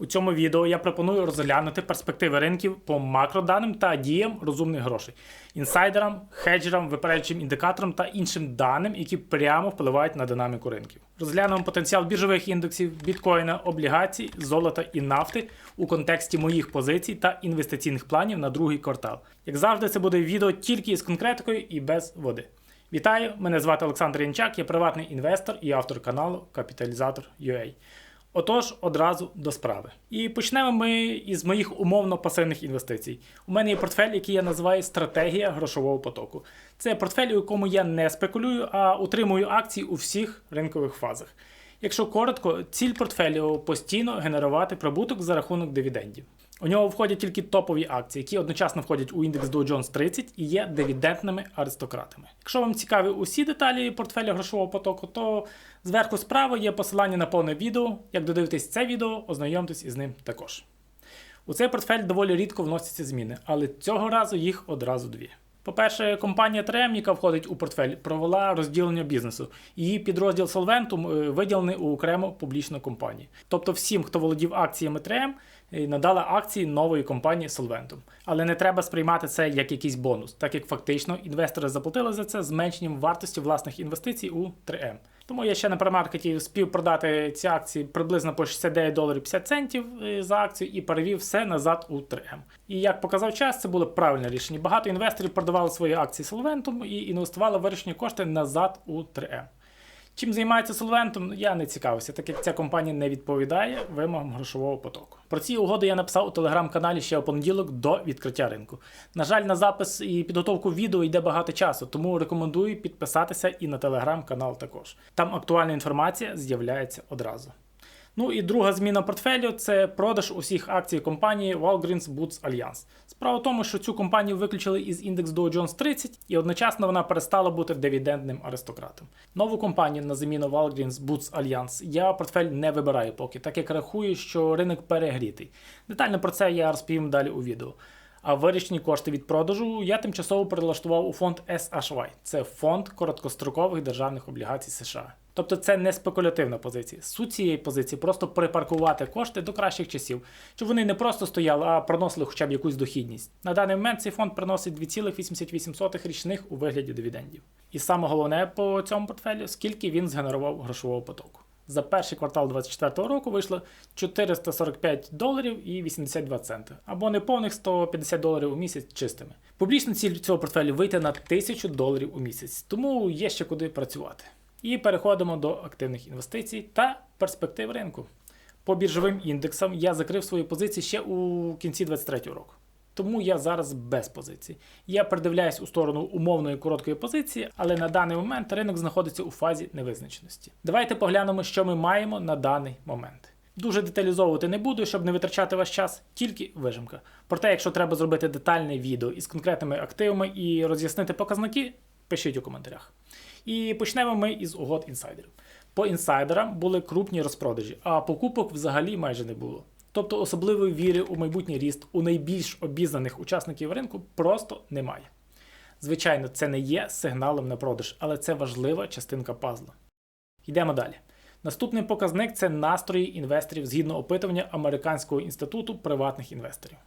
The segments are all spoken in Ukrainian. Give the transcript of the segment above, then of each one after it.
У цьому відео я пропоную розглянути перспективи ринків по макроданим та діям розумних грошей, інсайдерам, хеджерам, випередженим індикаторам та іншим даним, які прямо впливають на динаміку ринків. Розглянемо потенціал біржових індексів, біткоїна, облігацій, золота і нафти у контексті моїх позицій та інвестиційних планів на другий квартал. Як завжди, це буде відео тільки із конкретикою і без води. Вітаю! Мене звати Олександр Янчак, я приватний інвестор і автор каналу Капіталізатор.ua. Отож, одразу до справи. І почнемо ми із моїх умовно пасивних інвестицій. У мене є портфель, який я називаю стратегія грошового потоку. Це портфель, у якому я не спекулюю, а утримую акції у всіх ринкових фазах. Якщо коротко, ціль портфелю постійно генерувати прибуток за рахунок дивідендів. У нього входять тільки топові акції, які одночасно входять у індекс Dow Jones 30 і є дивідендними аристократами. Якщо вам цікаві усі деталі портфеля грошового потоку, то зверху справа є посилання на повне відео. Як додивитесь це відео, ознайомтесь із ним також. У цей портфель доволі рідко вносяться зміни, але цього разу їх одразу дві. По-перше, компанія 3M, яка входить у портфель, провела розділення бізнесу. Її підрозділ Solventum е, виділений у окрему публічну компанію. Тобто всім, хто володів акціями 3M, е, надала акції нової компанії Solventum. Але не треба сприймати це як якийсь бонус, так як фактично інвестори заплатили за це зменшенням вартості власних інвестицій у 3M. Тому я ще на премаркеті спів продати ці акції приблизно по 69 доларів 50 центів е, за акцію і перевів все назад у 3М. І як показав час, це було правильне рішення. Багато інвесторів продавали свої акції Solventum і інвестували вирішені кошти назад у 3M. Чим займається Solventum, я не цікавився, так як ця компанія не відповідає вимогам грошового потоку. Про ці угоди я написав у телеграм-каналі ще у понеділок до відкриття ринку. На жаль, на запис і підготовку відео йде багато часу, тому рекомендую підписатися і на телеграм-канал також. Там актуальна інформація з'являється одразу. Ну і друга зміна портфелю це продаж усіх акцій компанії Walgreens Boots Alliance. Справа в тому, що цю компанію виключили із індекс Dow Jones 30 і одночасно вона перестала бути дивідендним аристократом. Нову компанію на заміну Walgreens Boots Alliance я портфель не вибираю поки, так як рахую, що ринок перегрітий. Детально про це я розповім далі у відео. А вирішені кошти від продажу я тимчасово перелаштував у фонд SHY. Це фонд короткострокових державних облігацій США. Тобто це не спекулятивна позиція. Суть цієї позиції просто припаркувати кошти до кращих часів, щоб вони не просто стояли, а приносили хоча б якусь дохідність. На даний момент цей фонд приносить 2,88 річних у вигляді дивідендів. І саме головне по цьому портфелю, скільки він згенерував грошового потоку. За перший квартал 2024 року вийшло 445 доларів і 82 центи, або неповних 150 доларів у місяць чистими. Публічна ціль цього портфелю вийти на 1000 доларів у місяць, тому є ще куди працювати. І переходимо до активних інвестицій та перспектив ринку. По біржовим індексам я закрив свої позиції ще у кінці 2023 року. Тому я зараз без позицій. Я придивляюсь у сторону умовної короткої позиції, але на даний момент ринок знаходиться у фазі невизначеності. Давайте поглянемо, що ми маємо на даний момент. Дуже деталізовувати не буду, щоб не витрачати ваш час, тільки вижимка. Проте, якщо треба зробити детальне відео із конкретними активами і роз'яснити показники, пишіть у коментарях. І почнемо ми із угод інсайдерів. По інсайдерам були крупні розпродажі, а покупок взагалі майже не було. Тобто особливої віри у майбутній ріст у найбільш обізнаних учасників ринку просто немає. Звичайно, це не є сигналом на продаж, але це важлива частинка пазла. Йдемо далі. Наступний показник це настрої інвесторів згідно опитування Американського інституту приватних інвесторів.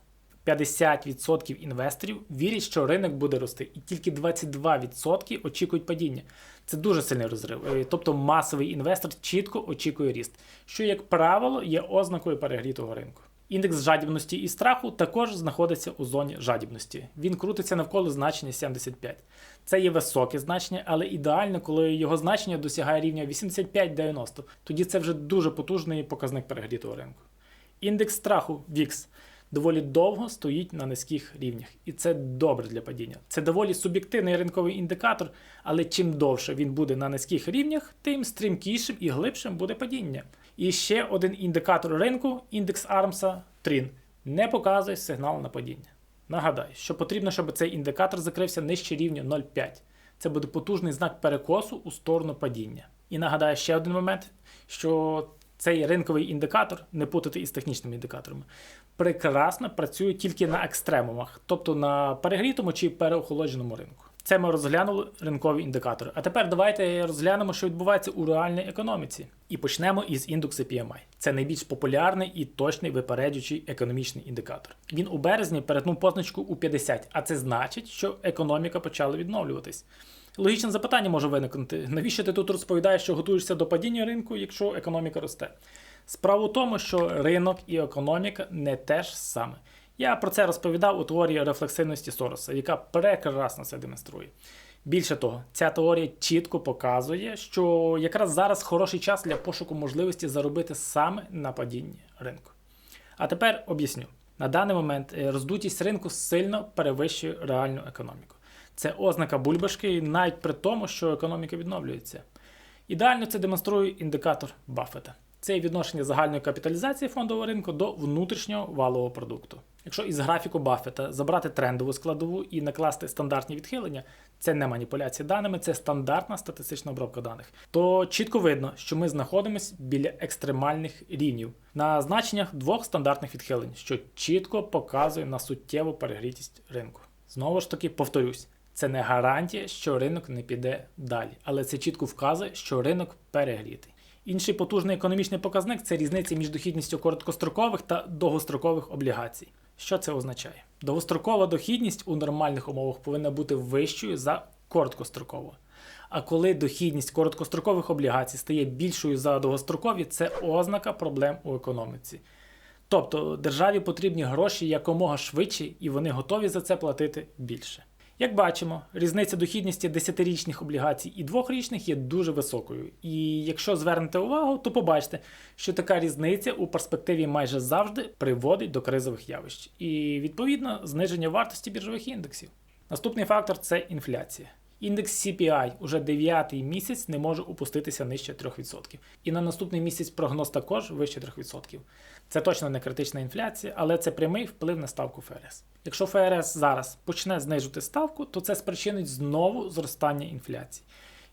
50% інвесторів вірять, що ринок буде рости, і тільки 22% очікують падіння. Це дуже сильний розрив. Е, Тобто масовий інвестор чітко очікує ріст, що, як правило, є ознакою перегрітого ринку. Індекс жадібності і страху також знаходиться у зоні жадібності. Він крутиться навколо значення 75. Це є високе значення, але ідеально, коли його значення досягає рівня 85-90. Тоді це вже дуже потужний показник перегрітого ринку. Індекс страху VIX доволі довго стоїть на низьких рівнях, і це добре для падіння. Це доволі суб'єктивний ринковий індикатор, але чим довше він буде на низьких рівнях, тим стрімкішим і глибшим буде падіння. І ще один індикатор ринку, індекс Армса Трін, не показує сигнал на падіння. Нагадаю, що потрібно, щоб цей індикатор закрився нижче рівня 0,5. Це буде потужний знак перекосу у сторону падіння. І нагадаю ще один момент, що цей ринковий індикатор, не путати із технічними індикаторами, прекрасно працює тільки на екстремумах, тобто на перегрітому чи переохолодженому ринку. Це ми розглянули ринкові індикатори. А тепер давайте розглянемо, що відбувається у реальній економіці. І почнемо із індексу PMI. Це найбільш популярний і точний випереджуючий економічний індикатор. Він у березні перетнув позначку у 50, а це значить, що економіка почала відновлюватись. Логічне запитання може виникнути: навіщо ти тут розповідаєш, що готуєшся до падіння ринку, якщо економіка росте? Справа в тому, що ринок і економіка не те ж саме. Я про це розповідав у теорії рефлексивності Сороса, яка прекрасно це демонструє. Більше того, ця теорія чітко показує, що якраз зараз хороший час для пошуку можливості заробити саме на падінні ринку. А тепер об'ясню: на даний момент е, роздутість ринку сильно перевищує реальну економіку. Це ознака бульбашки, навіть при тому, що економіка відновлюється. Ідеально це демонструє індикатор Баффета. Це відношення загальної капіталізації фондового ринку до внутрішнього валового продукту. Якщо із графіку Баффета забрати трендову складову і накласти стандартні відхилення, це не маніпуляція даними, це стандартна статистична обробка даних, то чітко видно, що ми знаходимося біля екстремальних рівнів на значеннях двох стандартних відхилень, що чітко показує на суттєву перегрітість ринку. Знову ж таки, повторюсь, це не гарантія, що ринок не піде далі, але це чітко вказує, що ринок перегрітий. Інший потужний економічний показник це різниця між дохідністю короткострокових та довгострокових облігацій. Що це означає? Довгострокова дохідність у нормальних умовах повинна бути вищою за короткострокову. А коли дохідність короткострокових облігацій стає більшою за довгострокові, це ознака проблем у економіці. Тобто державі потрібні гроші якомога швидше, і вони готові за це платити більше. Як бачимо, різниця дохідності 10-річних облігацій і 2-річних є дуже високою. І якщо звернете увагу, то побачите, що така різниця у перспективі майже завжди приводить до кризових явищ і, відповідно, зниження вартості біржових індексів. Наступний фактор це інфляція. Індекс CPI уже 9 місяць не може опуститися нижче 3%. І на наступний місяць прогноз також вище 3%. Це точно не критична інфляція, але це прямий вплив на ставку ФРС. Якщо ФРС зараз почне знижувати ставку, то це спричинить знову зростання інфляції.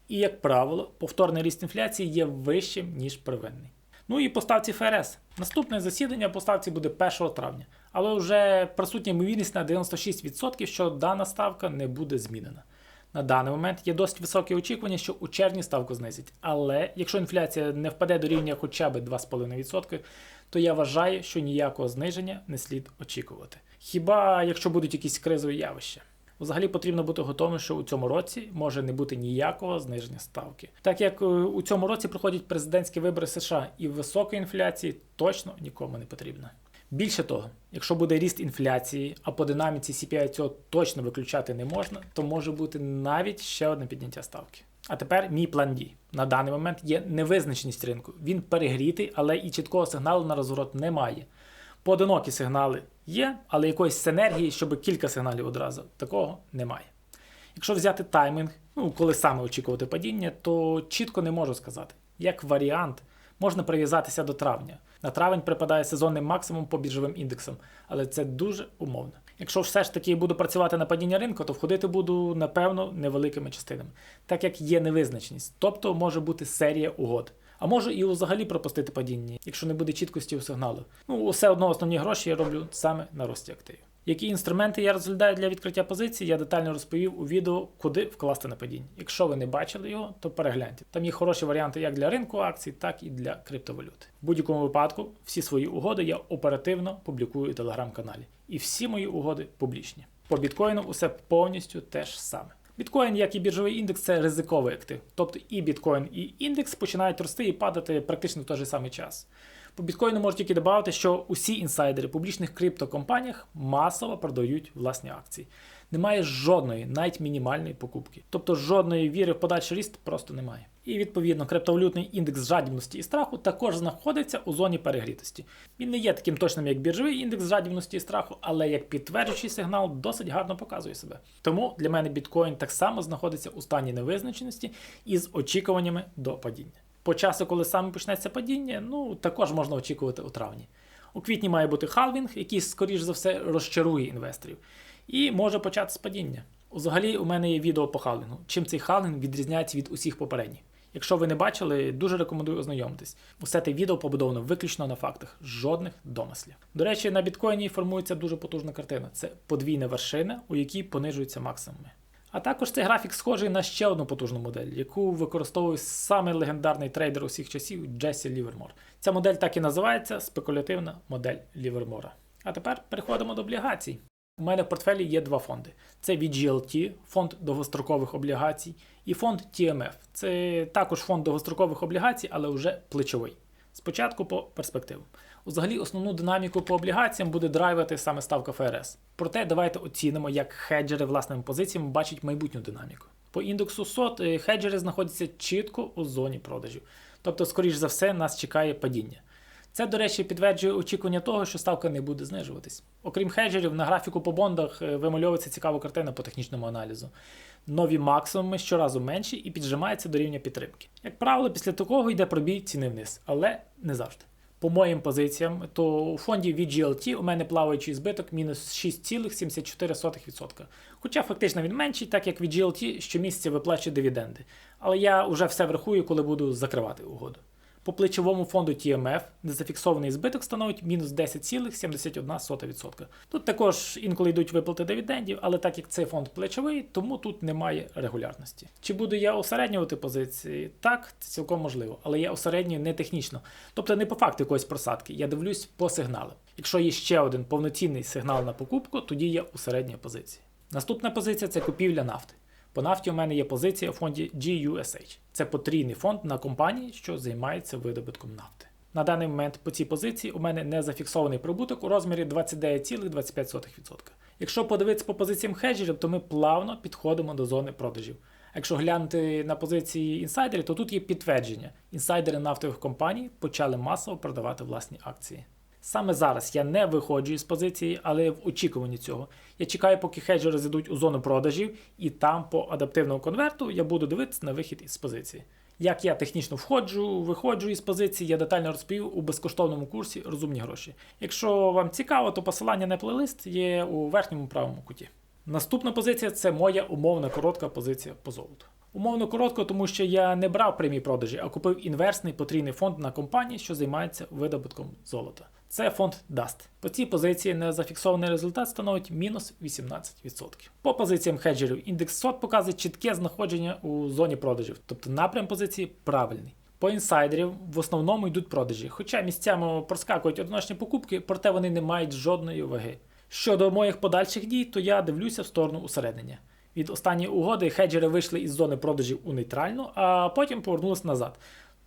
І, як правило, повторний ріст інфляції є вищим, ніж первинний. Ну і по ставці ФРС. Наступне засідання по ставці буде 1 травня, але вже присутня ймовірність на 96%, що дана ставка не буде змінена. На даний момент є досить високі очікування, що у червні ставку знизять. Але якщо інфляція не впаде до рівня хоча б 2,5%, то я вважаю, що ніякого зниження не слід очікувати. Хіба якщо будуть якісь кризові явища? Взагалі потрібно бути готовим, що у цьому році може не бути ніякого зниження ставки, так як е, у цьому році проходять президентські вибори США, і високої інфляції точно нікому не потрібно. Більше того, якщо буде ріст інфляції, а по динаміці CPI цього точно виключати не можна, то може бути навіть ще одне підняття ставки. А тепер мій план дій. На даний момент є невизначеність ринку. Він перегрітий, але і чіткого сигналу на розворот немає. Поодинокі сигнали є, але якоїсь синергії, щоб кілька сигналів одразу, такого немає. Якщо взяти таймінг, ну коли саме очікувати падіння, то чітко не можу сказати. Як варіант, можна прив'язатися до травня. На травень припадає сезонний максимум по біржовим індексам, але це дуже умовно. Якщо все ж таки буду працювати на падіння ринку, то входити буду, напевно, невеликими частинами, так як є невизначеність, тобто може бути серія угод. А можу і взагалі пропустити падіння, якщо не буде чіткості у сигналу. Ну, усе одно основні гроші я роблю саме на рості активів. Які інструменти я розглядаю для відкриття позицій, я детально розповів у відео, куди вкласти на падіння. Якщо ви не бачили його, то перегляньте. Там є хороші варіанти як для ринку акцій, так і для криптовалюти. В будь-якому випадку всі свої угоди я оперативно публікую у телеграм-каналі. І всі мої угоди публічні. По біткоїну усе повністю те ж саме. Біткоін, як і біржовий індекс, це ризиковий актив. Тобто і біткоін, і індекс починають рости і падати практично в той же самий час. По біткоїну можу тільки додати, що усі інсайдери публічних криптокомпаніях масово продають власні акції. Немає жодної, навіть мінімальної покупки. Тобто жодної віри в подальший ріст просто немає. І відповідно криптовалютний індекс жадібності і страху також знаходиться у зоні перегрітості. Він не є таким точним, як біржовий індекс жадібності і страху, але як підтверджуючий сигнал досить гарно показує себе. Тому для мене біткоін так само знаходиться у стані невизначеності із очікуваннями до падіння. По часу, коли саме почнеться падіння, ну також можна очікувати у травні. У квітні має бути халвінг, який, скоріш за все, розчарує інвесторів, і може початися падіння. Взагалі, у мене є відео по халвінгу. Чим цей халвінг відрізняється від усіх попередніх. Якщо ви не бачили, дуже рекомендую ознайомитись. Усе те відео побудовано виключно на фактах, жодних домислів. До речі, на біткоїні формується дуже потужна картина. Це подвійна вершина, у якій понижуються максимуми. А також цей графік схожий на ще одну потужну модель, яку використовує саме легендарний трейдер усіх часів Джесі Лівермор. Ця модель так і називається спекулятивна модель Лівермора. А тепер переходимо до облігацій. У мене в портфелі є два фонди: це VGLT, фонд довгострокових облігацій, і фонд TMF. Це також фонд довгострокових облігацій, але вже плечовий. Спочатку по перспективам. Взагалі, основну динаміку по облігаціям буде драйвити саме ставка ФРС. Проте давайте оцінимо, як хеджери власними позиціями бачать майбутню динаміку. По індексу SOT е, хеджери знаходяться чітко у зоні продажів. Тобто, скоріш за все, нас чекає падіння. Це, до речі, підтверджує очікування того, що ставка не буде знижуватись. Окрім хеджерів, на графіку по бондах е, вимальовується цікава картина по технічному аналізу. Нові максимуми щоразу менші і піджимаються до рівня підтримки. Як правило, після такого йде пробій ціни вниз, але не завжди. По моїм позиціям, то у фонді VGLT у мене плаваючий збиток мінус 6,74%. Хоча фактично він менший, так як VGLT щомісяця виплачує дивіденди. Але я вже все врахую, коли буду закривати угоду. По плечовому фонду TMF незафіксований збиток становить мінус 10,71%. Тут також інколи йдуть виплати дивідендів, але так як цей фонд плечовий, тому тут немає регулярності. Чи буду я усереднювати позиції? Так, це цілком можливо, але я усереднюю не технічно. Тобто не по факту якоїсь просадки, я дивлюсь по сигналам. Якщо є ще один повноцінний сигнал на покупку, тоді я усереднюю позиції. Наступна позиція це купівля нафти. По нафті у мене є позиція у фонді GUSH. Це потрійний фонд на компанії, що займається видобутком нафти. На даний момент по цій позиції у мене не зафіксований прибуток у розмірі 29,25%. Якщо подивитися по позиціям хеджерів, то ми плавно підходимо до зони продажів. Якщо глянути на позиції інсайдерів, то тут є підтвердження. Інсайдери нафтових компаній почали масово продавати власні акції. Саме зараз я не виходжу із позиції, але в очікуванні цього. Я чекаю, поки хеджери зайдуть у зону продажів, і там по адаптивному конверту я буду дивитися на вихід із позиції. Як я технічно входжу, виходжу із позиції, я детально розповів у безкоштовному курсі Розумні гроші. Якщо вам цікаво, то посилання на плейлист є у верхньому правому куті. Наступна позиція це моя умовно коротка позиція по золоту. Умовно коротко, тому що я не брав прямі продажі, а купив інверсний потрійний фонд на компанії, що займається видобутком золота. Це фонд DAST. По цій позиції незафіксований результат становить мінус 18%. По позиціям хеджерів індекс SOT показує чітке знаходження у зоні продажів, тобто напрям позиції правильний. По інсайдерів в основному йдуть продажі, хоча місцями проскакують одиночні покупки, проте вони не мають жодної ваги. Щодо моїх подальших дій, то я дивлюся в сторону усереднення. Від останньої угоди хеджери вийшли із зони продажів у нейтральну, а потім повернулися назад.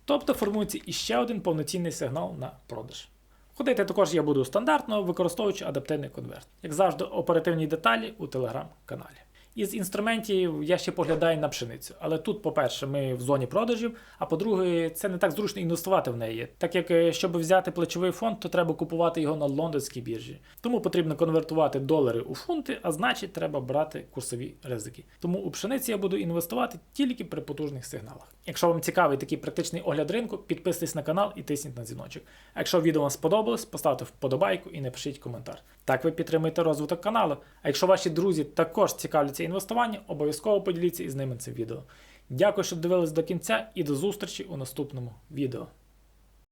Тобто формується іще один повноцінний сигнал на продаж. Ходити також я буду стандартно, використовуючи адаптивний конверт. Як завжди, оперативні деталі у телеграм-каналі. Із інструментів я ще поглядаю на пшеницю. Але тут, по-перше, ми в зоні продажів, а по-друге, це не так зручно інвестувати в неї. Так як, е, щоб взяти плечовий фонд, то треба купувати його на лондонській біржі. Тому потрібно конвертувати долари у фунти, а значить, треба брати курсові ризики. Тому у пшениці я буду інвестувати тільки при потужних сигналах. Якщо вам цікавий такий практичний огляд ринку, підписуйтесь на канал і тисніть на дзвіночок. Якщо відео вам сподобалось, поставте вподобайку і напишіть коментар. Так ви підтримуєте розвиток каналу. А якщо ваші друзі також цікавляться інвестуванням, обов'язково поділіться із ними цим відео. Дякую, що дивились до кінця і до зустрічі у наступному відео.